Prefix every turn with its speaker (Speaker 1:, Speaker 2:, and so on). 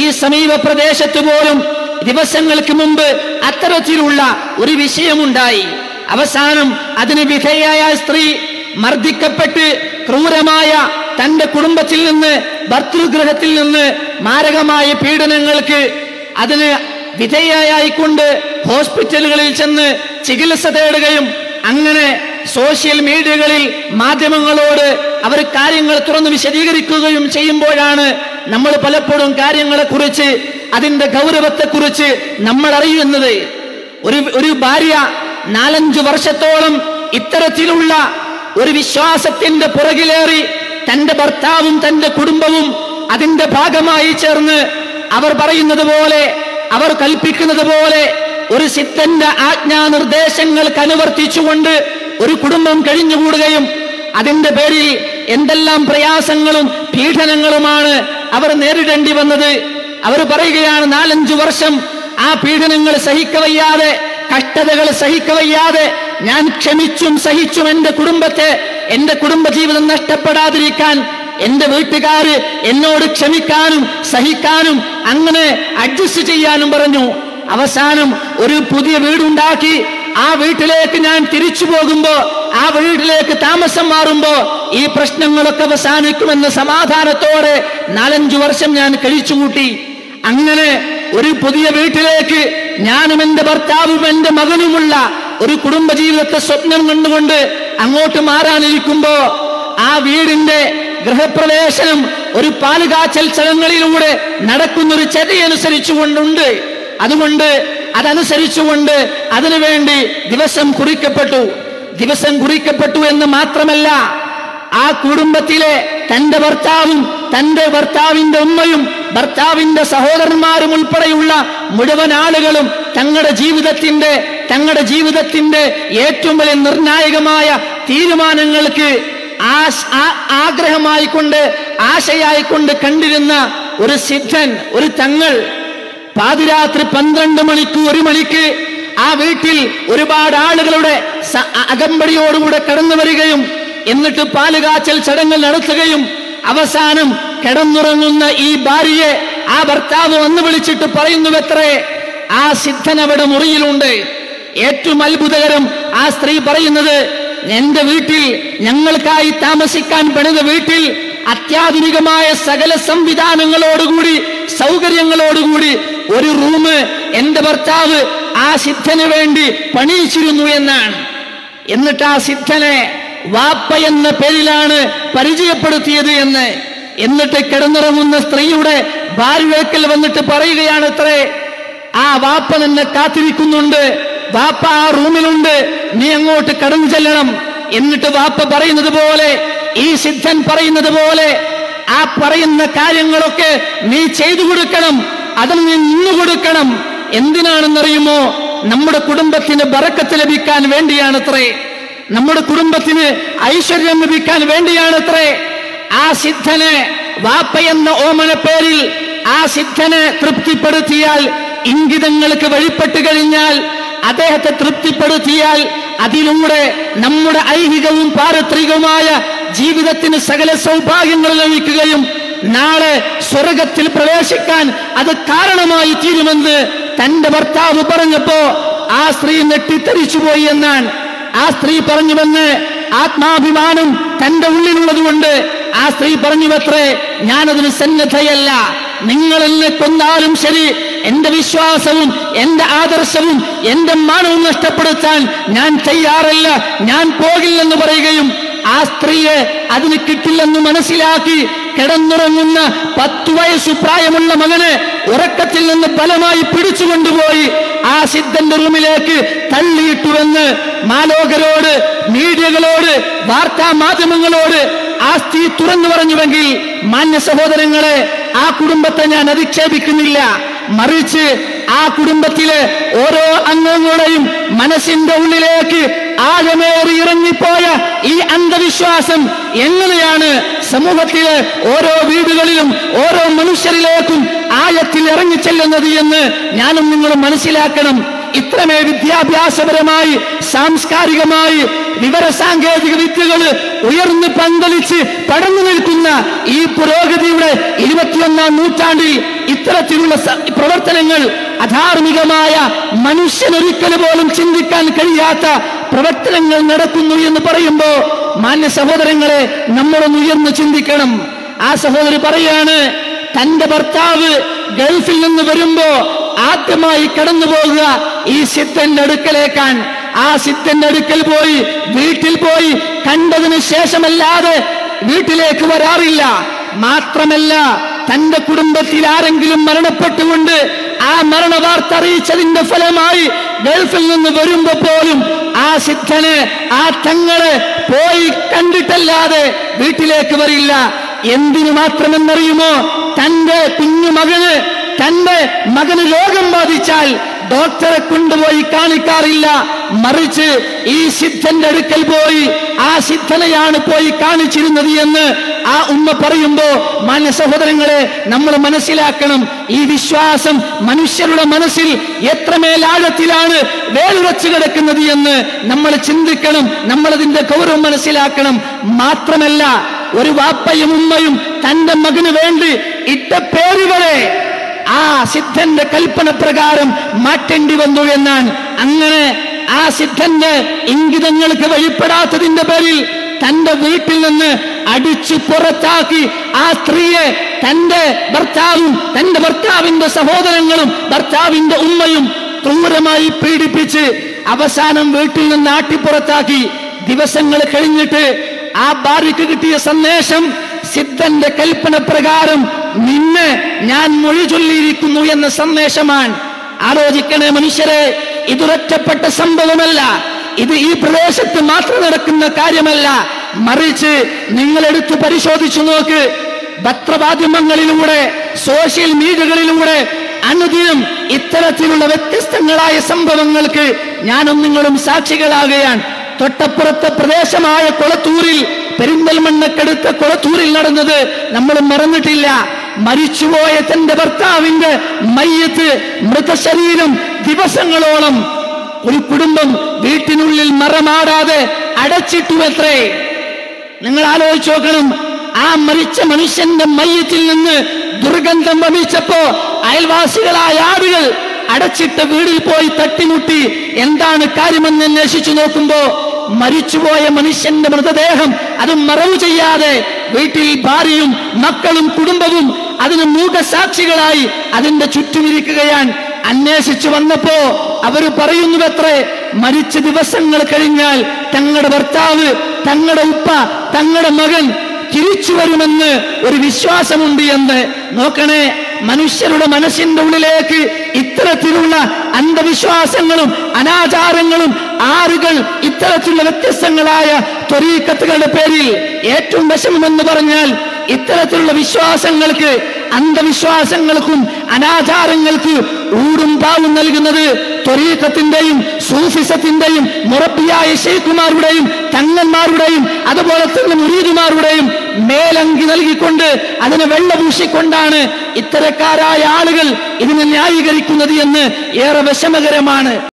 Speaker 1: ഈ സമീപ പ്രദേശത്ത് പോലും ദിവസങ്ങൾക്ക് മുമ്പ് അത്തരത്തിലുള്ള ഒരു വിഷയമുണ്ടായി. അവസാനം അതിന് വിധേയായ സ്ത്രീ മർദ്ദിക്കപ്പെട്ട് ക്രൂരമായ തന്റെ കുടുംബത്തിൽ നിന്ന് ഭർത്തൃഗ്രഹത്തിൽ നിന്ന് മാരകമായ പീഡനങ്ങൾക്ക് അതിന് വിധേയായിക്കൊണ്ട് ഹോസ്പിറ്റലുകളിൽ ചെന്ന് ചികിത്സ തേടുകയും അങ്ങനെ സോഷ്യൽ മീഡിയകളിൽ മാധ്യമങ്ങളോട് അവർ കാര്യങ്ങൾ തുറന്ന് വിശദീകരിക്കുകയും ചെയ്യുമ്പോഴാണ് നമ്മൾ പലപ്പോഴും കാര്യങ്ങളെക്കുറിച്ച് അതിന്റെ ഗൗരവത്തെക്കുറിച്ച് നമ്മൾ അറിയുന്നത്. ഒരു ഒരു ഭാര്യ നാലഞ്ചു വർഷത്തോളം ഇത്തരത്തിലുള്ള ഒരു വിശ്വാസത്തിന്റെ പുറകിലേറി തന്റെ ഭർത്താവും തന്റെ കുടുംബവും അതിന്റെ ഭാഗമായി ചേർന്ന് അവർ പറയുന്നത് പോലെ അവർ കൽപ്പിക്കുന്നത് പോലെ ഒരു സിദ്ധന്റെ ആജ്ഞാനിർദ്ദേശങ്ങൾക്ക് അനുവർത്തിച്ചുകൊണ്ട് ഒരു കുടുംബം കഴിഞ്ഞുകൂടുകയും അതിന്റെ പേരിൽ എന്തെല്ലാം പ്രയാസങ്ങളും പീഡനങ്ങളുമാണ് അവർ നേരിടേണ്ടി വന്നത്. അവർ പറയുകയാണ് നാലഞ്ചു വർഷം ആ പീഡനങ്ങൾ സഹിക്കവയ്യാതെ കഷ്ടതകൾ സഹിക്കവയ്യാതെ ഞാൻ ക്ഷമിച്ചും സഹിച്ചും എന്റെ കുടുംബത്തെ എന്റെ കുടുംബജീവിതം നഷ്ടപ്പെടാതിരിക്കാൻ എന്റെ വീട്ടുകാര് എന്നോട് ക്ഷമിക്കാനും സഹിക്കാനും അങ്ങനെ അഡ്ജസ്റ്റ് ചെയ്യാനും പറഞ്ഞു. അവസാനം ഒരു പുതിയ വീടുണ്ടാക്കി ആ വീട്ടിലേക്ക് ഞാൻ തിരിച്ചു പോകുമ്പോ ആ വീട്ടിലേക്ക് താമസം മാറുമ്പോ ഈ പ്രശ്നങ്ങളൊക്കെ അവസാനിക്കുമെന്ന സമാധാനത്തോടെ നാലഞ്ചു വർഷം ഞാൻ കഴിച്ചുകൂട്ടി അങ്ങനെ ഒരു പുതിയ വീട്ടിലേക്ക് ഞാനും എന്റെ ഭർത്താവും എന്റെ മകനുമുള്ള ഒരു കുടുംബജീവിതത്തെ സ്വപ്നം കണ്ടുകൊണ്ട് അങ്ങോട്ട് മാറാനിരിക്കുമ്പോ ആ വീടിന്റെ ഗൃഹപ്രവേശനം ഒരു പാലുകാച്ചൽ ചടങ്ങുകളിലൂടെ നടക്കുന്നൊരു ചതിയനുസരിച്ചുകൊണ്ടുണ്ട് അതുകൊണ്ട് അതനുസരിച്ചുകൊണ്ട് അതിനുവേണ്ടി ദിവസം കുറിക്കപ്പെട്ടു. ദിവസം കുറിക്കപ്പെട്ടു എന്ന് മാത്രമല്ല ആ കുടുംബത്തിലെ തന്റെ ഭർത്താവും തന്റെ ഭർത്താവിന്റെ ഉമ്മയും ഭർത്താവിന്റെ സഹോദരന്മാരും ഉൾപ്പെടെയുള്ള മുഴുവൻ ആളുകളും തങ്ങളുടെ ജീവിതത്തിന്റെ തങ്ങളുടെ ജീവിതത്തിന്റെ ഏറ്റവും വലിയ നിർണായകമായ തീരുമാനങ്ങൾക്ക് ആഗ്രഹമായിക്കൊണ്ട് ആശയായിക്കൊണ്ട് കണ്ടിരുന്ന ഒരു സിദ്ധൻ ഒരു തങ്ങൾ പാതിരാത്രി പന്ത്രണ്ട് മണിക്ക് ഒരു മണിക്ക് ആ വീട്ടിൽ ഒരുപാട് ആളുകളുടെ അകമ്പടിയോടുകൂടെ കടന്നു വരികയും എന്നിട്ട് പാലുകാച്ചൽ ചടങ്ങ് നടത്തുകയും അവസാനം കിടന്നുറങ്ങുന്ന ഈ ഭാര്യയെ ആ ഭർത്താവ് വന്നു വിളിച്ചിട്ട് പറയുന്നുവത്രേ ആ സിദ്ധൻ അവിടെ മുറിയിലുണ്ട്. ഏറ്റവും അത്ഭുതകരം ആ സ്ത്രീ പറയുന്നത് എന്റെ വീട്ടിൽ ഞങ്ങൾക്കായി താമസിക്കാൻ പണിത വീട്ടിൽ അത്യാധുനികമായ സകല സംവിധാനങ്ങളോടുകൂടി സൗകര്യങ്ങളോടുകൂടി ഒരു റൂം എന്റെ ഭർത്താവ് ആ സിദ്ധന് വേണ്ടി പണിയിച്ചിരുന്നു എന്നാണ്. എന്നിട്ട് ആ സിദ്ധനെ വാപ്പ എന്ന പേരിലാണ് പരിചയപ്പെടുത്തിയത് എന്ന്. എന്നിട്ട് കിടന്നിറങ്ങുന്ന സ്ത്രീയുടെ ഭാര്യവേക്കൽ വന്നിട്ട് പറയുകയാണ് ആ വാപ്പ നിന്നെ കാത്തിരിക്കുന്നുണ്ട് വാപ്പ ആ റൂമിലുണ്ട് നീ അങ്ങോട്ട് കടന്നു ചെല്ലണം. എന്നിട്ട് വാപ്പ പറയുന്നത് പോലെ ഈ സിദ്ധൻ പറയുന്നത് പോലെ ആ പറയുന്ന കാര്യങ്ങളൊക്കെ നീ ചെയ്തു കൊടുക്കണം. അതിന് നിന്ന് നിന്നു കൊടുക്കണം. എന്തിനാണെന്നറിയുമോ? നമ്മുടെ കുടുംബത്തിന് ബറക്കത്ത് ലഭിക്കാൻ വേണ്ടിയാണത്രേ. നമ്മുടെ കുടുംബത്തിന് ഐശ്വര്യം ലഭിക്കാൻ വേണ്ടിയാണത്രേ. ആ സിദ്ധനെ എന്ന ഓമന പേരിൽ ആ സിദ്ധനെ തൃപ്തിപ്പെടുത്തിയാൽ ഇംഗിതങ്ങൾക്ക് വഴിപ്പെട്ട് കഴിഞ്ഞാൽ അദ്ദേഹത്തെ തൃപ്തിപ്പെടുത്തിയാൽ അതിലൂടെ നമ്മുടെ ഐഹികവും പാരത്രികവുമായ ജീവിതത്തിന് സകല സൗഭാഗ്യങ്ങൾ ലഭിക്കുകയും നാളെ സ്വർഗത്തിൽ പ്രവേശിക്കാൻ അത് കാരണമായി തീരുമെന്ന് തന്റെ ഭർത്താവ് പറഞ്ഞപ്പോ ആ സ്ത്രീ നെട്ടിത്തെറിച്ചുപോയി എന്നാണ്. ആ സ്ത്രീ പറഞ്ഞുവെന്ന് ആത്മാഭിമാനം തന്റെ ഉള്ളിലുള്ളത് കൊണ്ട് ആ സ്ത്രീ പറഞ്ഞു പറഞ്ഞുവത്രേ ഞാനതിന് സന്നദ്ധയല്ല. നിങ്ങൾ എന്നെ കൊന്നാലും ശരി എന്റെ വിശ്വാസവും എന്റെ ആദർശവും എന്റെ മാനവും നഷ്ടപ്പെടുത്താൻ ഞാൻ തയ്യാറല്ല ഞാൻ പോകില്ലെന്ന് പറയുകയും ആ സ്ത്രീയെ അതിന് കിട്ടില്ലെന്ന് മനസ്സിലാക്കി കിടന്നുറങ്ങുന്ന പത്തു വയസ്സു പ്രായമുള്ള മകനെ ഉറക്കത്തിൽ നിന്ന് ബലമായി പിടിച്ചുകൊണ്ടുപോയി ആ സിദ്ധന്റെ റൂമിലേക്ക് തള്ളിയിട്ടുവെന്ന് മാലോകരോട് മീഡിയകളോട് വാർത്താ മാധ്യമങ്ങളോട് ആ സ്ത്രീ തുറന്നു പറഞ്ഞുവെങ്കിൽ മാന്യ സഹോദരങ്ങളെ ആ കുടുംബത്തെ ഞാൻ അധിക്ഷേപിക്കുന്നില്ല. മറിച്ച് ആ കുടുംബത്തിലെ ഓരോ അംഗങ്ങളുടെയും മനസ്സിന്റെ ഉള്ളിലേക്ക് ആഴമേറി ഇറങ്ങിപ്പോയ ഈ അന്ധവിശ്വാസം എങ്ങനെയാണ് സമൂഹത്തിലെ ഓരോ വീടുകളിലും ഓരോ മനുഷ്യരിലേക്കും ആഴത്തിൽ ഇറങ്ങിച്ചെല്ലുന്നത് എന്ന് ഞാനും നിങ്ങൾ മനസ്സിലാക്കണം. ഇത്രമേ വിദ്യാഭ്യാസപരമായി സാംസ്കാരികമായി വിവര സാങ്കേതിക വിദ്യകൾ ഉയർന്ന് പന്തലിച്ച് പടർന്നു നിൽക്കുന്ന ഈ പുരോഗതിയുടെ ഇരുപത്തിയൊന്നാം നൂറ്റാണ്ടിൽ ഇത്തരത്തിലുള്ള പ്രവർത്തനങ്ങൾ അധാർമികമായ മനുഷ്യനൊരിക്കൽ പോലും ചിന്തിക്കാൻ കഴിയാത്ത പ്രവർത്തനങ്ങൾ നടക്കുന്നു എന്ന് പറയുമ്പോ മാന്യ സഹോദരങ്ങളെ നമ്മളൊന്ന് ഉയർന്ന് ചിന്തിക്കണം. ആ സഹോദരി പറയാണ് തന്റെ ഭർത്താവ് ഗൾഫിൽ നിന്ന് വരുമ്പോ ആദ്യമായി കടന്നു പോകുക ഈ സിദ്ധന്റെ അടുക്കലേക്കാൻ ആ സിദ്ധന്റെ അടുക്കൽ പോയി വീട്ടിൽ പോയി കണ്ടതിന് ശേഷമല്ലാതെ വീട്ടിലേക്ക് വരാറില്ല. മാത്രമല്ല തന്റെ കുടുംബത്തിൽ ആരെങ്കിലും മരണപ്പെട്ടുകൊണ്ട് ആ മരണ വാർത്ത അറിയിച്ചതിന്റെ ഫലമായി ഗൾഫിൽ നിന്ന് വരുമ്പോ പോലും ആ സിദ്ധന് ആ തങ്ങൾ പോയി കണ്ടിട്ടല്ലാതെ വീട്ടിലേക്ക് വരില്ല. എന്തിനു മാത്രമെന്നറിയുമോ? തന്റെ കുഞ്ഞു മകന് തന്റെ മകന് രോഗം ബാധിച്ചാൽ ഡോക്ടറെ കൊണ്ടുപോയി കാണിക്കാറില്ല. മറിച്ച് ഈ സിദ്ധന്റെ അടുക്കൽ പോയി ആ സിദ്ധനെയാണ് പോയി കാണിച്ചിരുന്നത് എന്ന് ആ ഉമ്മ പറയുമ്പോ മാന്യ സഹോദരങ്ങളെ നമ്മൾ മനസ്സിലാക്കണം. ഈ വിശ്വാസം മനുഷ്യരുടെ മനസ്സിൽ എത്രമേൽ ആഴത്തിലാണ് വേലുറച്ചു കിടക്കുന്നത് എന്ന് നമ്മൾ ചിന്തിക്കണം. നമ്മളതിന്റെ ഗൗരവം മനസ്സിലാക്കണം. മാത്രമല്ല ഒരു വാപ്പയും ഉമ്മയും തന്റെ മകന് വേണ്ടി ഇട്ട പേര് വരെ ആ സിദ്ധന്റെ കൽപ്പന പ്രകാരം മാറ്റേണ്ടി വന്നു എന്നാണ്. അങ്ങനെ ആ സിദ്ധന്റെ ഇംഗിതങ്ങൾക്ക് വഴിപ്പെടാത്തതിന്റെ പേരിൽ തന്റെ വീട്ടിൽ നിന്ന് അടിച്ചു പുറത്താക്കി ആ സ്ത്രീയെ തന്റെ ഭർത്താവും തന്റെ ഭർത്താവിന്റെ സഹോദരങ്ങളും ഭർത്താവിന്റെ ഉമ്മയും ക്രൂരമായി പീഡിപ്പിച്ച് അവസാനം വീട്ടിൽ നിന്ന് ആട്ടിപ്പുറത്താക്കി. ദിവസങ്ങൾ കഴിഞ്ഞിട്ട് ആ ഭാര്യയ്ക്ക് കിട്ടിയ സന്ദേശം സിദ്ധന്റെ കൽപ്പന പ്രകാരം നിന്നെ ഞാൻ മൊഴി ചൊല്ലിയിരിക്കുന്നു എന്ന സന്ദേശമാണ്. ആലോചിക്കണേ മനുഷ്യരെ ഇതൊരൊറ്റപ്പെട്ട സംഭവമല്ല. ഇത് ഈ പ്രദേശത്ത് മാത്രം നടക്കുന്ന കാര്യമല്ല. മറിച്ച് നിങ്ങൾ എടുത്ത് പരിശോധിച്ചു നോക്ക്. പത്രമാധ്യമങ്ങളിലൂടെ സോഷ്യൽ മീഡിയകളിലൂടെ അനുദിനം ഇത്തരത്തിലുള്ള വ്യത്യസ്തങ്ങളായ സംഭവങ്ങൾക്ക് ഞാനും നിങ്ങളും സാക്ഷികളാകുകയാണ്. തൊട്ടപ്പുറത്തെ പ്രദേശമായ കൊളത്തൂരിൽ പെരിന്തൽമണ്ണക്കടുത്ത കൊളത്തൂരിൽ നടന്നത് നമ്മൾ മറന്നിട്ടില്ല. മരിച്ചുപോയ തന്റെ ഭർത്താവിന്റെ മയ്യത്ത് മൃതശരീരം ദിവസങ്ങളോളം ഒരു കുടുംബം വീട്ടിനുള്ളിൽ മറമാടാതെ അടച്ചിട്ടുമത്രേ നിങ്ങൾ ആലോചിച്ച് നോക്കണം. ആ മരിച്ച മനുഷ്യന്റെ മയ്യത്തിൽ നിന്ന് ദുർഗന്ധം വമിച്ചപ്പോ അയൽവാസികളായ ആടുകൾ അടച്ചിട്ട വീടിൽ പോയി തട്ടിമുട്ടി എന്താണ് കാര്യമെന്ന് അന്വേഷിച്ചു നോക്കുമ്പോ മരിച്ചുപോയ മനുഷ്യന്റെ മൃതദേഹം അതും മറവ് ചെയ്യാതെ വീട്ടിൽ ഭാര്യയും മക്കളും കുടുംബവും അതിന് മൂകസാക്ഷികളായി അതിന്റെ ചുറ്റുമിരിക്കുകയാണ്. അന്വേഷിച്ചു വന്നപ്പോ അവർ പറയുന്നുവത്രേ മരിച്ച ദിവസങ്ങൾ കഴിഞ്ഞാൽ തങ്ങളുടെ ഭർത്താവ് തങ്ങളുടെ ഉപ്പ തങ്ങളുടെ മകൻ തിരിച്ചു വരുമെന്ന് ഒരു വിശ്വാസമുണ്ട് എന്ന്. നോക്കണേ മനുഷ്യരുടെ മനസ്സിന്റെ ഉള്ളിലേക്ക് ഇത്തരത്തിലുള്ള അന്ധവിശ്വാസങ്ങളും അനാചാരങ്ങളും ആറുകൾ ഇത്തരത്തിലുള്ള വ്യത്യസ്തങ്ങളായ ത്വരീക്കത്തുകളുടെ പേരിൽ ഏറ്റവും വിഷമമെന്ന് പറഞ്ഞാൽ ഇത്തരത്തിലുള്ള വിശ്വാസങ്ങൾക്ക് അന്ധവിശ്വാസങ്ങൾക്കും അനാചാരങ്ങൾക്ക് ഊടും പാവും നൽകുന്നത് ത്വരീക്കത്തിന്റെയും സൂഫിസത്തിന്റെയും മുറപ്പിയായ ഷെയ്ഖുമാരുടെയും തങ്ങന്മാരുടെയും അതുപോലെ തന്നെ മുരീദുമാരുടെയും മേലങ്കി നൽകിക്കൊണ്ട് അതിനെ വെള്ളപൂശിക്കൊണ്ടാണ് ഇത്തരക്കാരായ ആളുകൾ ഇതിനെ ന്യായീകരിക്കുന്നത് എന്ന് ഏറെ വിഷമകരമാണ്.